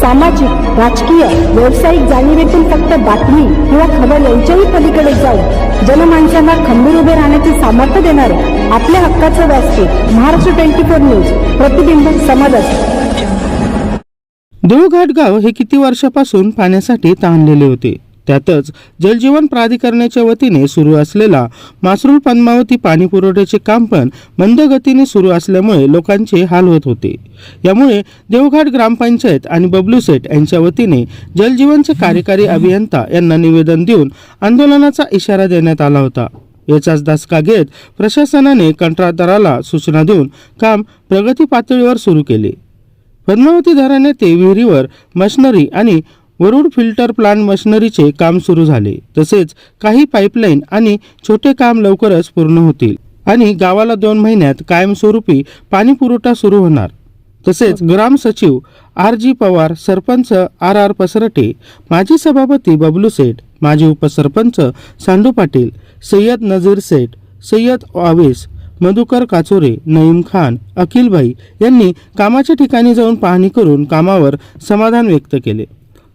सामाजिक राजकीय व्यावसायिक जाणीवेतून फक्त बातमी किंवा खबर यांच्याही पलीकडे जाऊन जनमानसांना खंबीर उभे राहण्याचे सामर्थ्य देणारे आपल्या हक्काचं व्यासपीठ महाराष्ट्र ट्वेंटी फोर न्यूज प्रतिबिंब समाजात देवघाट गाव हे किती वर्षापासून पाण्यासाठी ताणलेले होते? त्यातच जलजीवन प्राधिकरणाच्या वतीने सुरू असलेला मासरूळ पद्मावती पाणी पुरवठ्याचे काम पण मंद गतीने सुरू असल्यामुळे लोकांचे हाल होत होते. यामुळे देवघाट ग्रामपंचायत आणि बबलू सेठ यांच्या वतीने जलजीवनचे कार्यकारी अभियंता यांना निवेदन देऊन आंदोलनाचा इशारा देण्यात आला होता. याचाच दसका घेत प्रशासनाने कंत्राटदाराला सूचना देऊन काम प्रगती पातळीवर सुरू केले. पद्मावती धरणे ते विहिरीवर मशिनरी आणि वरुड फिल्टर प्लांट मशिनरीचे काम सुरू झाले. तसेच काही पाईपलाईन आणि छोटे काम लवकरच पूर्ण होतील आणि गावाला दोन महिन्यात कायमस्वरूपी पाणी पुरवठा सुरू होणार. तसेच ग्राम सचिव R G Pawar sarpanch R R Pasarte माजी सभापती बबलू सेठ माजी उपसरपंच सांडू पाटील सय्यद नजीर सेठ सय्यद आवेस मधुकर काचोरे नईम खान अखिलभाई यांनी कामाच्या ठिकाणी जाऊन पाहणी करून कामावर समाधान व्यक्त केले.